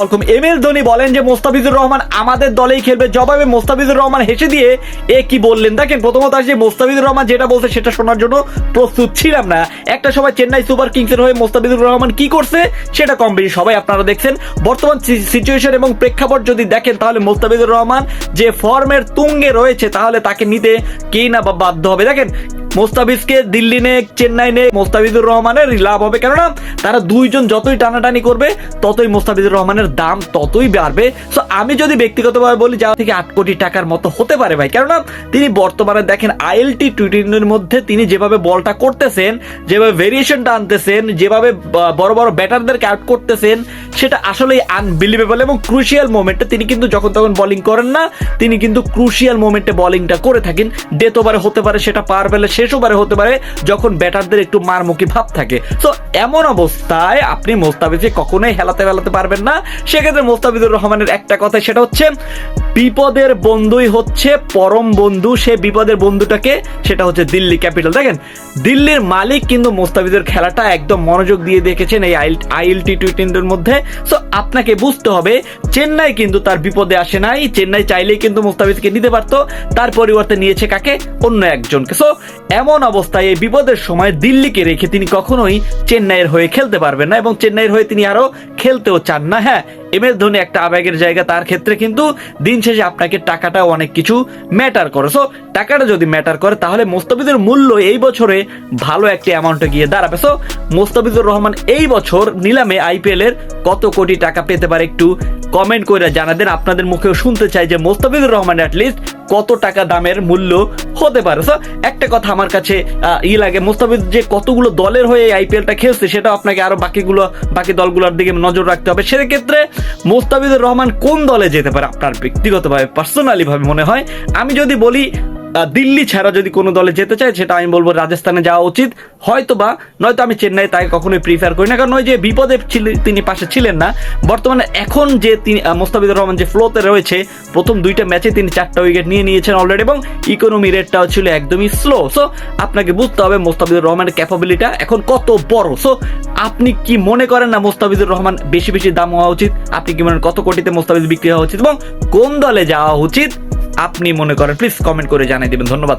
M Dhoni বলেন যে, মোস্তাফিজুর রহমান আমাদের দলেই খেলবে। জবাবে মোস্তাফিজুর রহমান হেসে দিয়ে এ কি বললেন? দেখেন, প্রথমত আসছে মোস্তাফিজুর রহমান যেটা বলছে সেটা শোনার জন্য প্রস্তুত ছিলাম না। একটা সময় চেন্নাই সুপার কিংসের হয়ে মোস্তাফিজুর রহমান কি করছে সেটা কম বেশি সবাই আপনারা দেখছেন। বর্তমান সিচুয়েশন এবং প্রেক্ষাপট যদি দেখেন, তাহলে মোস্তাফিজুর রহমান যে ফর্মের তুঙ্গে রয়েছে, তাহলে তাকে নিতে কে না বাধ্য হবে। দেখেন মোস্তাফিজকে দিল্লি নে, চেন্নাই নে, মোস্তাফিজুর রহমানের লাভ হবে। কেননা, তারা দুইজন যতই টানাটানি করবে, ততই মোস্তাফিজুর রহমানের দাম ততই বাড়বে। সো আমি যদি ব্যক্তিগতভাবে বলি যা থেকে আট কোটি টাকার মতো হতে পারে ভাই। কেননা, তিনি বর্তমানে দেখেন, আইএলটি টোয়েন্টির মধ্যে তিনি যেভাবে বলটা করতেছেন, যেভাবে ভেরিয়েশনটা আনতেছেন যেভাবে বড় বড় ব্যাটারদেরকে আউট করতেছেন, সেটা আসলেই আনবিলিভেবল এবং ক্রুশিয়াল মোমেন্টে তিনি কিন্তু যখন তখন বোলিং করেন না, তিনি কিন্তু ক্রুশিয়াল মোমেন্টে বোলিংটা করে থাকেন। ডেথ ওভারে হতে পারে, সেটা পার পেলে শেষ ওভারে হতে পারে যখন ব্যাটারদের একটু মারমুখী ভাব থাকে। তো এমন অবস্থায় আপনি মোস্তাফিজকে কখনোই হেলাতে ফেলাতে পারবেন না। সেক্ষেত্রে মোস্তাফিজুর রহমানের একটা কথা, সেটা হচ্ছে বিপদের বন্ধুই হচ্ছে পরম বন্ধু। সে বিপদের বন্ধুটাকে, সেটা হচ্ছে দিল্লি ক্যাপিটাল। দেখেন, দিল্লির মালিক কিন্তু মোস্তাফিজের খেলাটা একদম মনোযোগ দিয়ে দেখেছেন এই আইএল টি টোয়েন্টির মধ্যে। সো আপনাকে বুঝতে হবে, চেন্নাই কিন্তু তার বিপদে আসে নাই। চেন্নাই চাইলেই কিন্তু মোস্তাফিজকে নিতে পারতো। তার পরিবর্তে নিয়েছে কাকে? অন্য একজনকে। সো এমন অবস্থায় এই বিপদের সময় দিল্লিকে রেখে তিনি কখনোই চেন্নাইয়ের হয়ে খেলতে পারবেন না এবং চেন্নাইয়ের হয়ে তিনি আরও খেলতেও চান না। হ্যাঁ এম এস ধোনি একটা আবেগের জায়গা, তার ক্ষেত্রে কিন্তু দিন শেষে আপনাকে টাকাটা অনেক কিছু ম্যাটার করে। সো টাকাটা যদি ম্যাটার করে, তাহলে মোস্তাফিজের মূল্য এই বছরে ভালো একটা অ্যামাউন্টে গিয়ে দাঁড়াবে। সো মোস্তাফিজুর রহমান এই বছর নিলামে আইপিএল এর কত কোটি টাকা পেতে পারে একটু কমেন্ট করে জানাবেন আপনাদের মুখেও শুনতে চাই যে মোস্তাফিজুর রহমান অ্যাটলিস্ট কত টাকা দামের মূল্য হতে পারে। সো একটা কথা আমার কাছে ই লাগে, মোস্তাফিজ যে কতগুলো দলের হয়ে আইপিএলটা খেলছে সেটা আপনাকে আরও বাকিগুলো, বাকি দলগুলোর দিকে নজর রাখতে হবে। সেক্ষেত্রে মোস্তাফিজুর রহমান কোন দলে যেতে পারে আপনার ব্যক্তিগতভাবে পার্সোনালি ভাবে মনে হয়? আমি যদি বলি দিল্লি ছাড়া যদি কোনো দলে যেতে চায় সেটা আমি বলব রাজস্থানে যাওয়া উচিত। হয়তো বা নয়তো আমি চেন্নাই তাকে কখনোই প্রিফার করি না কারণ ওই যে বিপদে তিনি পাশে ছিলেন না। বর্তমানে এখন যে তিনি আহ, মোস্তাফিজুর রহমান যে ফ্লোতে রয়েছে প্রথম দুইটা ম্যাচে তিনি চারটা উইকেট নিয়ে নিয়েছেন অলরেডি এবং ইকোনমি রেটটাও ছিল একদমই স্লো সো আপনাকে বুঝতে হবে মোস্তাফিজুর রহমানের ক্যাপাবিলিটা এখন কত বড়। সো আপনি কি মনে করেন না মোস্তাফিজুর রহমান বেশি বেশি দাম হওয়া উচিত? আপনি কি মনে কত কোটিতে মোস্তাফিজ বিক্রি হওয়া উচিত এবং কোন দলে যাওয়া উচিত? আপনি মনে করেন প্লিজ কমেন্ট করে জানিয়ে দেবেন ধন্যবাদ।